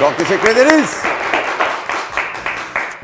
Çok teşekkür ederiz.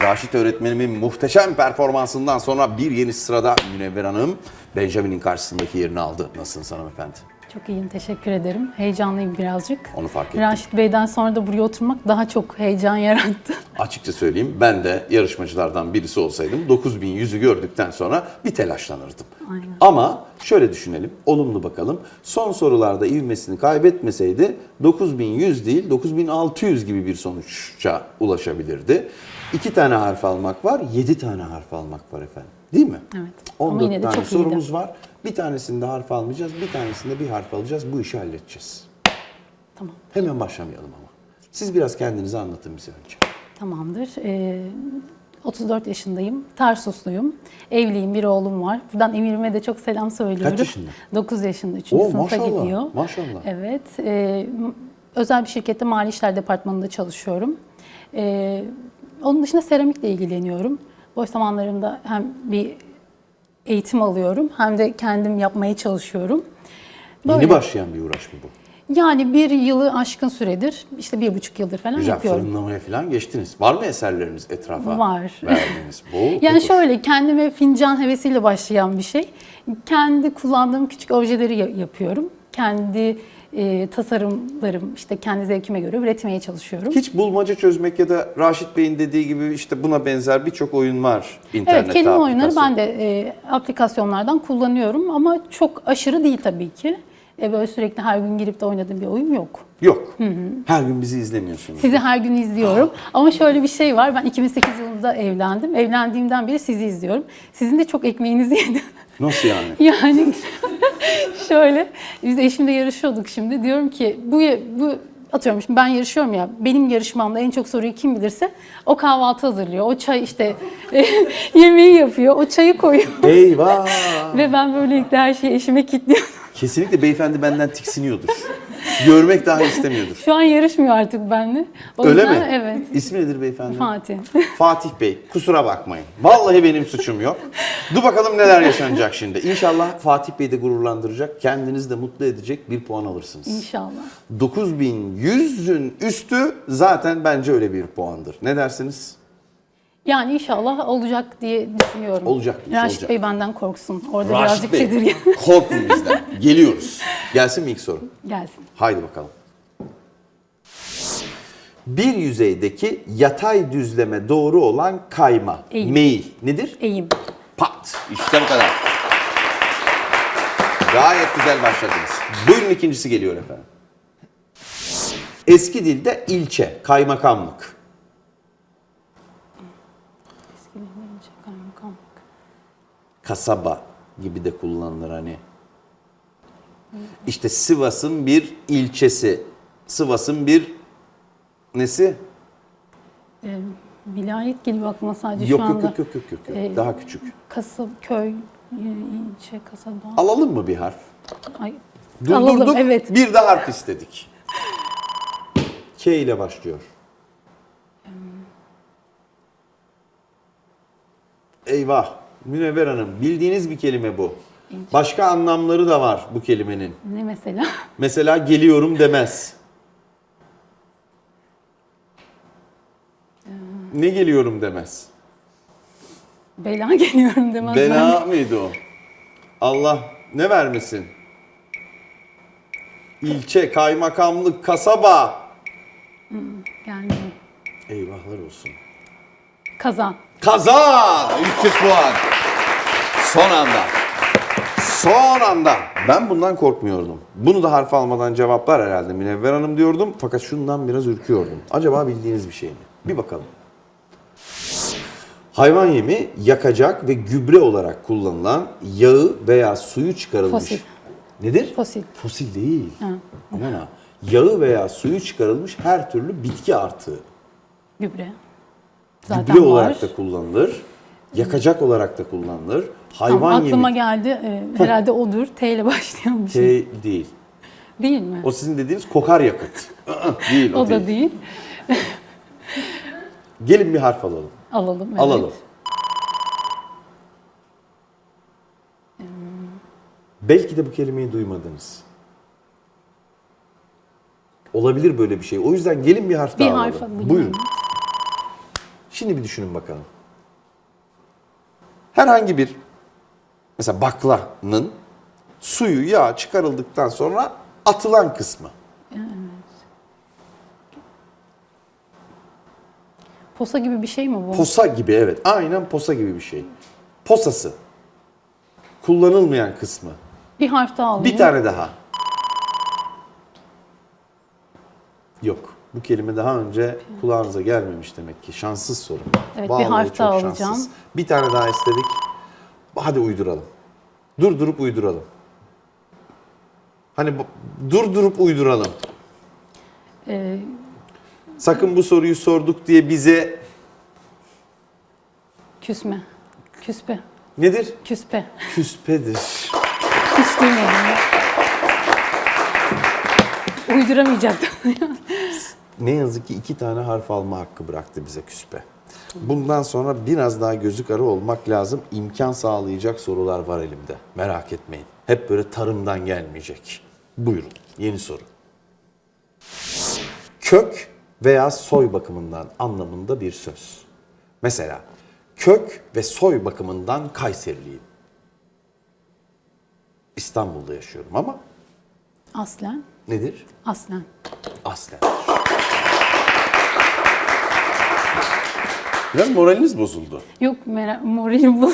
Raşit öğretmenimin muhteşem performansından sonra bir yeni sırada Münevver Hanım Benjamin'in karşısındaki yerini aldı. Nasılsınız hanımefendi? Çok iyiyim, teşekkür ederim. Heyecanlıyım birazcık. Onu fark ettim. Raşit Bey'den sonra da buraya oturmak daha çok heyecan yarattı. Açıkça söyleyeyim ben de yarışmacılardan birisi olsaydım 9100'ü gördükten sonra bir telaşlanırdım. Aynen. Ama şöyle düşünelim, olumlu bakalım. Son sorularda ivmesini kaybetmeseydi 9100 değil 9600 gibi bir sonuca ulaşabilirdi. İki tane harf almak var, yedi tane harf almak var efendim. Değil mi? Evet. Ama 14 yine de tane çok iyiydi. sorumuz var. Bir tanesinde harf almayacağız, bir tanesinde bir harf alacağız. Bu işi halledeceğiz. Tamam, Hemen başlamayalım ama. Siz biraz kendinizi anlatın bize önce. tamamdır. Ee, 34 yaşındayım, Tarsusluyum. Evliyim, bir oğlum var. Buradan Emir'ime de çok selam söylüyorum. Kaç yaşında? 9 yaşında, 3. Oo, sınıfa maşallah, gidiyor. maşallah. Evet. e, özel bir şirkette Mali İşler Departmanı'nda çalışıyorum. E, onun dışında seramikle ilgileniyorum. Boş zamanlarımda hem bir eğitim alıyorum hem de kendim yapmaya çalışıyorum. Yeni Böyle. başlayan bir uğraş mı bu? Yani bir yılı aşkın süredir, işte bir buçuk yıldır falan Güzel yapıyorum. fırınlamaya falan geçtiniz. Var mı eserleriniz etrafa? Var. Verdiğiniz. Bu, Yani budur. şöyle kendime fincan hevesiyle başlayan bir şey. Kendi kullandığım küçük objeleri ya- yapıyorum. Kendi e, tasarımlarım, işte kendi zevkime göre üretmeye çalışıyorum. Hiç bulmaca çözmek ya da Raşit Bey'in dediği gibi işte buna benzer birçok oyun var internette. Evet, kelime oyunları ben de e, aplikasyonlardan kullanıyorum ama çok aşırı değil tabii ki. E, böyle sürekli her gün girip de oynadığım bir oyun yok. Yok. Her gün bizi izlemiyorsunuz. Sizi her gün izliyorum. Ama şöyle bir şey var. Ben 2008 yılında evlendim. Evlendiğimden beri sizi izliyorum. Sizin de çok ekmeğinizi yedim. Nasıl yani? Yani şöyle biz eşimle yarışıyorduk şimdi. Diyorum ki bu bu atıyorum şimdi ben yarışıyorum ya. Benim yarışmamda en çok soruyu kim bilirse o kahvaltı hazırlıyor. O çay işte yemeği yapıyor. O çayı koyuyor. Eyvah! Ve ben böylelikle her şeyi eşime kilitliyorum. Kesinlikle beyefendi benden tiksiniyordur. Görmek daha istemiyordur. Şu an yarışmıyor artık benimle. O Öyle yüzden mi? evet. İsmi nedir beyefendi? Fatih. Fatih Bey kusura bakmayın. Vallahi benim suçum yok. Dur bakalım neler yaşanacak şimdi. İnşallah Fatih Bey de gururlandıracak, kendinizi de mutlu edecek bir puan alırsınız. İnşallah. 9100'ün üstü zaten bence öyle bir puandır. Ne dersiniz? Yani inşallah olacak diye düşünüyorum. Olacak, Raşit olacak. Bey benden korksun. Orada Raşit birazcık Bey, tedirgin. korkun bizden. Geliyoruz. Gelsin mi ilk soru? Gelsin. Haydi bakalım. Bir yüzeydeki yatay düzleme doğru olan kayma, Eğim. meyil nedir? Eğim. Pat. İşte bu kadar. Gayet güzel başladınız. Buyurun ikincisi geliyor efendim. Eski dilde ilçe, kaymakamlık. Eskilerince kaymakamlık. Kasaba gibi de kullanılır hani. İşte Sivas'ın bir ilçesi. Sivas'ın bir nesi? Ee, vilayet geliyor aklıma sadece Yok şu yok anda. yok yok yok yok. yok. Ee, Daha küçük. Kasab, köy, e, ilçe, kasaba. Alalım mı bir harf? Ay, Durdurduk. alalım, evet. Bir de harf istedik. K ile başlıyor. Eyvah. Münevver Hanım bildiğiniz bir kelime bu. Başka anlamları da var bu kelimenin. Ne mesela? Mesela geliyorum demez. Ne geliyorum demez. Bela geliyorum demez. Bela mıydı o? Allah ne vermesin? İlçe, kaymakamlık, kasaba. Gelmiyor. Eyvahlar olsun. Kazan. Kazan! 300 puan. Son anda. Son anda. Ben bundan korkmuyordum. Bunu da harf almadan cevaplar herhalde Münevver Hanım diyordum. Fakat şundan biraz ürküyordum. Acaba bildiğiniz bir şey mi? Bir bakalım. Hayvan yemi yakacak ve gübre olarak kullanılan yağı veya suyu çıkarılmış. Fosil. Nedir? Fosil. Fosil değil. Ha. Aman ha. Yağı veya suyu çıkarılmış her türlü bitki artığı. Gübre. Zaten Gübre var. olarak da kullanılır. Yakacak olarak da kullanılır. Hayvan Tamam, aklıma yemi geldi. Ee, herhalde odur. T ile başlayan bir şey. şey değil. Değil mi? O sizin dediğiniz kokar yakıt. Değil o, o değil. da değil. Gelin bir harf alalım. Alalım. Evet. Alalım. Belki de bu kelimeyi duymadınız. Olabilir böyle bir şey. O yüzden gelin bir harf Bir daha harf alalım. Buyurun. Şimdi bir düşünün bakalım. Herhangi bir mesela baklanın suyu yağ çıkarıldıktan sonra atılan kısmı. Posa gibi bir şey mi bu? Posa gibi evet. Aynen posa gibi bir şey. Posası. Kullanılmayan kısmı. bir harf daha alayım. Bir tane daha. Yok. Bu kelime daha önce kulağınıza gelmemiş demek ki. Şanssız soru. Evet, bir harf daha şanssız. alacağım. Bir tane daha istedik. Hadi uyduralım. Durdurup uyduralım. Hani durdurup uyduralım. Ee, Sakın bu soruyu sorduk diye bize küsme. Küspe. nedir? Küspe. Küspedir. Hiç duymadım. Uyduramayacaktım. Ne yazık ki iki tane harf alma hakkı bıraktı bize küspe. Bundan sonra biraz daha gözü kara olmak lazım. İmkan sağlayacak sorular var elimde. Merak etmeyin. Hep böyle tarımdan gelmeyecek. Buyurun. Yeni soru. Kök veya soy bakımından anlamında bir söz. Mesela kök ve soy bakımından Kayseriliyim. İstanbul'da yaşıyorum ama Aslen. nedir? Aslen. Aslen. Biraz moraliniz bozuldu. Yok moralim bo-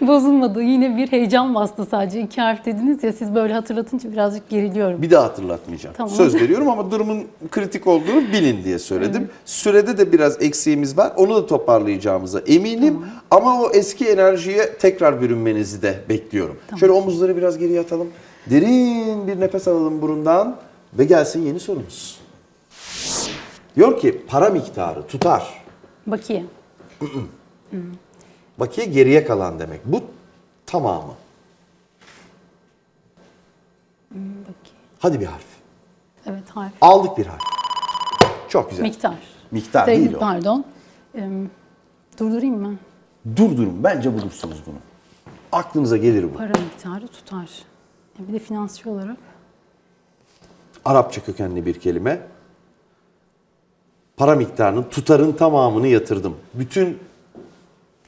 bozulmadı. Yine bir heyecan bastı sadece. İki harf dediniz ya siz böyle hatırlatınca birazcık geriliyorum. Bir daha hatırlatmayacağım. Tamam. Söz veriyorum ama durumun kritik olduğunu bilin diye söyledim. Sürede de biraz eksiğimiz var. Onu da toparlayacağımıza eminim. Ama o eski enerjiye tekrar bürünmenizi de bekliyorum. Şöyle omuzları biraz geriye atalım. Derin bir nefes alalım burundan ve gelsin yeni sorumuz. Diyor ki para miktarı tutar. Bakiye. Bakiye geriye kalan demek. Bu tamamı. Bakiye. Hadi bir harf. Evet harf. Aldık bir harf. Çok güzel. Miktar. Miktar Değil, değil o. Pardon. Ee, durdurayım mı? Durdurun. Bence bulursunuz bunu. Aklınıza gelir bu. Para miktarı tutar. E bir de finansçı olarak. Arapça kökenli bir kelime. Para miktarının tutarın tamamını yatırdım. Bütün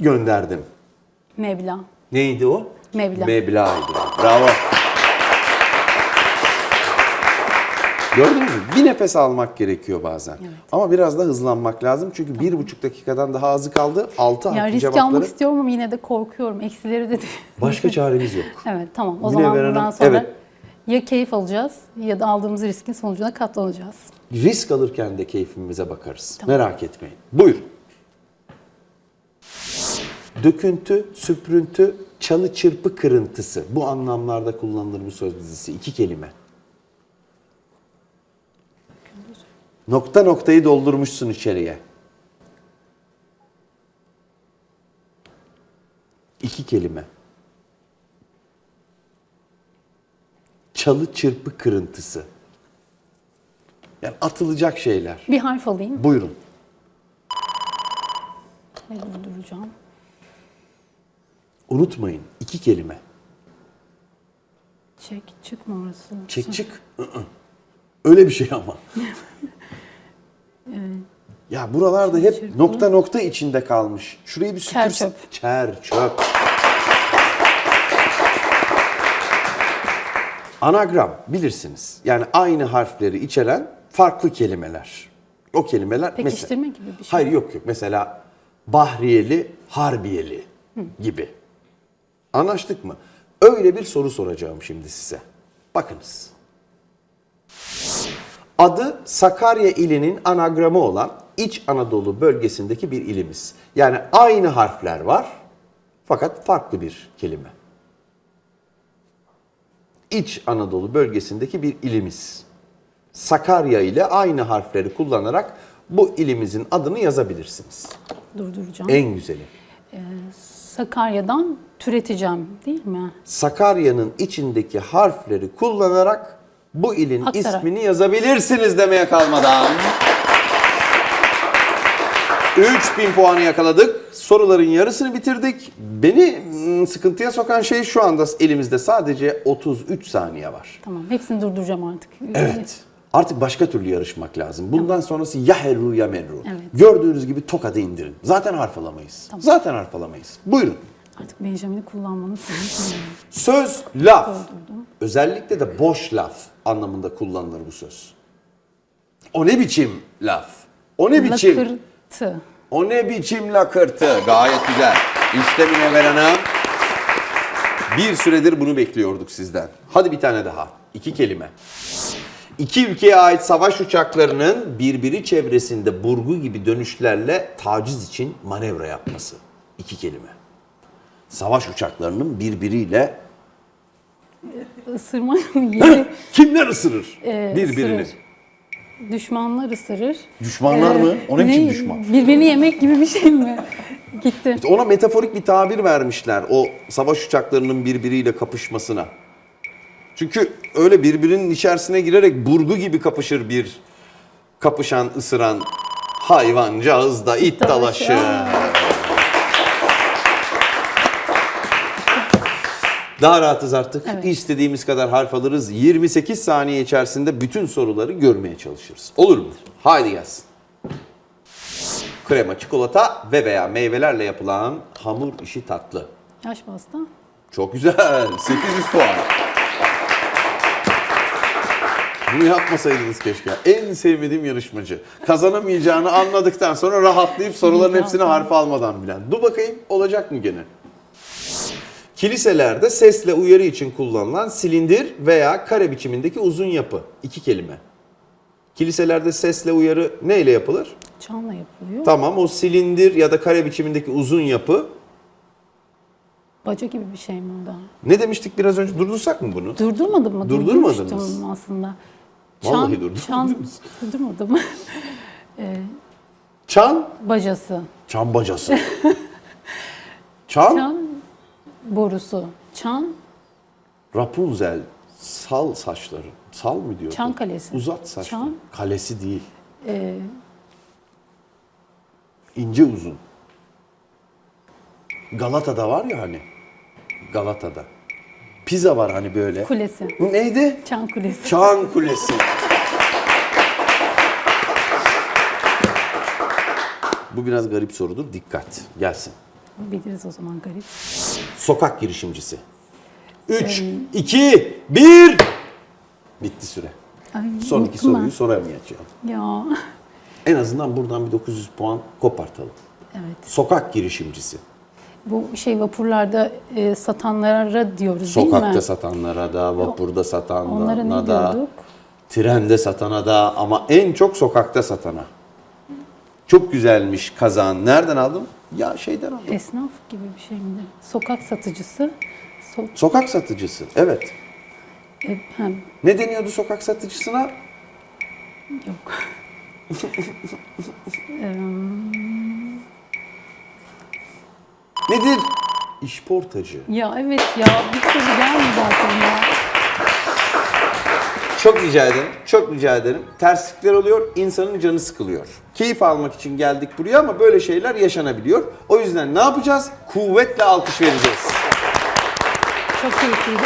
gönderdim. Meblağ. Neydi o? Meblağ. Meblağ'ydı. Bravo. Gördünüz mü? Bir nefes almak gerekiyor bazen. Ama biraz da hızlanmak lazım. Çünkü bir buçuk dakikadan daha azı kaldı. Altı Ya harfli risk cevapları. almak istiyorum ama yine de korkuyorum. Eksileri de Başka çaremiz yok. Evet tamam. O Münevver zaman Hanım, bundan sonra evet. ya keyif alacağız ya da aldığımız riskin sonucuna katlanacağız. Risk alırken de keyfimize bakarız. Merak etmeyin. Buyur. Döküntü, süprüntü, çalı çırpı kırıntısı. Bu anlamlarda kullanılır bu söz dizisi. İki kelime. Nokta noktayı doldurmuşsun içeriye. İki kelime. Çalı çırpı kırıntısı. Yani atılacak şeyler. Bir harf alayım. Buyurun. Ve durduracağım. Unutmayın iki kelime. Çek çıkma orası. Çek çık. Öyle bir şey ama. ya buralarda hep çırpı. nokta nokta içinde kalmış. Şurayı bir Çer süpürsen. çöp. Çer çöp. Anagram bilirsiniz. Yani aynı harfleri içeren farklı kelimeler. O kelimeler mesela... Pekiştirme gibi bir şey. Hayır yok yok. Mesela Bahriyeli, Harbiyeli gibi. Anlaştık mı? Öyle bir soru soracağım şimdi size. Bakınız. Adı Sakarya ilinin anagramı olan İç Anadolu bölgesindeki bir ilimiz. Yani aynı harfler var fakat farklı bir kelime. İç Anadolu bölgesindeki bir ilimiz. Sakarya ile aynı harfleri kullanarak bu ilimizin adını yazabilirsiniz. Durduracağım. En güzeli. Sakarya'dan türeteceğim değil mi? Sakarya'nın içindeki harfleri kullanarak bu ilin Aksaray. ismini yazabilirsiniz demeye kalmadan. 3000 puanı yakaladık. Soruların yarısını bitirdik. Beni mm, sıkıntıya sokan şey şu anda elimizde sadece 33 saniye var. Tamam. Hepsini durduracağım artık. Evet. Artık başka türlü yarışmak lazım. Bundan sonrası ya herru ya menru. Evet. Gördüğünüz gibi tokadı indirin. Zaten harf alamayız. Zaten harf alamayız. Buyurun. Artık Benjamin'i kullanmanı sizin Söz laf. Özellikle de boş laf anlamında kullanılır bu söz. O ne biçim laf? O ne biçim? Lakırtı. O ne biçim lakırtı? Gayet güzel. İşte Münevver Hanım. Bir süredir bunu bekliyorduk sizden. Hadi bir tane daha. İki kelime. İki ülkeye ait savaş uçaklarının birbiri çevresinde burgu gibi dönüşlerle taciz için manevra yapması. İki kelime. Savaş uçaklarının birbiriyle Isırma yeri. kimler ısırır Ee, birbirini? ısırır. Düşmanlar ısırır. Düşmanlar mı? O ne biçim düşman? Birbirini yemek gibi bir şey mi? Gitti. Ona metaforik bir tabir vermişler o savaş uçaklarının birbiriyle kapışmasına. Çünkü öyle birbirinin içerisine girerek burgu gibi kapışır bir kapışan, ısıran hayvancağız da it dalaşı. Daha rahatız artık. Evet. İstediğimiz kadar harf alırız. 28 saniye içerisinde bütün soruları görmeye çalışırız. Olur mu? Haydi gelsin. Krema, çikolata ve veya meyvelerle yapılan hamur işi tatlı. Yaş pasta. Çok güzel. 800 puan. Bunu yapmasaydınız keşke. En sevmediğim yarışmacı. Kazanamayacağını anladıktan sonra rahatlayıp soruların hepsini harf almadan bilen. Dur bakayım olacak mı gene? Kiliselerde sesle uyarı için kullanılan silindir veya kare biçimindeki uzun yapı. İki kelime. Kiliselerde sesle uyarı neyle yapılır? Çanla yapılıyor. Tamam o silindir ya da kare biçimindeki uzun yapı. Baca gibi bir şey mi o da? Ne demiştik biraz önce? Durdursak mı bunu? Durdurmadım mı? Durdurmadınız. Durdurmuştum aslında. Vallahi durdurmadınız. Çan, durdurmadım. Çan, Bacası. çan bacası. Çan, Çan borusu. Çan Rapunzel, sal saçları. Sal mı diyor? Çan kalesi. Uzat saçları. Çan. Kalesi değil. e, İnce uzun. Galata'da var ya hani. Galata'da. Pizza var hani böyle. kulesi. Neydi? Çan kulesi. Çan Kulesi. Bu biraz garip sorudur. Dikkat. Gelsin. Biliriz o zaman garip. Sokak girişimcisi. 3, 2, 1. Bitti süre. Ay, Son iki unuttum ben. soruyu soramayacağım. Ya. En azından buradan bir 900 puan kopartalım. Evet. Sokak girişimcisi. Bu şey vapurlarda e, satanlara diyoruz değil mi? Sokakta satanlara da, vapurda satanlara da, diyorduk? trende satana da ama en çok sokakta satana. Çok güzelmiş kazan. Nereden aldın? Ya şeyden aldım. Esnaf gibi bir şey miydi? Sokak satıcısı. So Sokak satıcısı. Evet. e, Ne deniyordu sokak satıcısına? yok. Nedir? İşportacı. ya evet ya bir soru gelmedi aklıma. Çok rica ederim. Çok rica ederim. Terslikler oluyor. insanın canı sıkılıyor. Keyif almak için geldik buraya ama böyle şeyler yaşanabiliyor. O yüzden ne yapacağız? Kuvvetle alkış vereceğiz. Çok keyifliydi.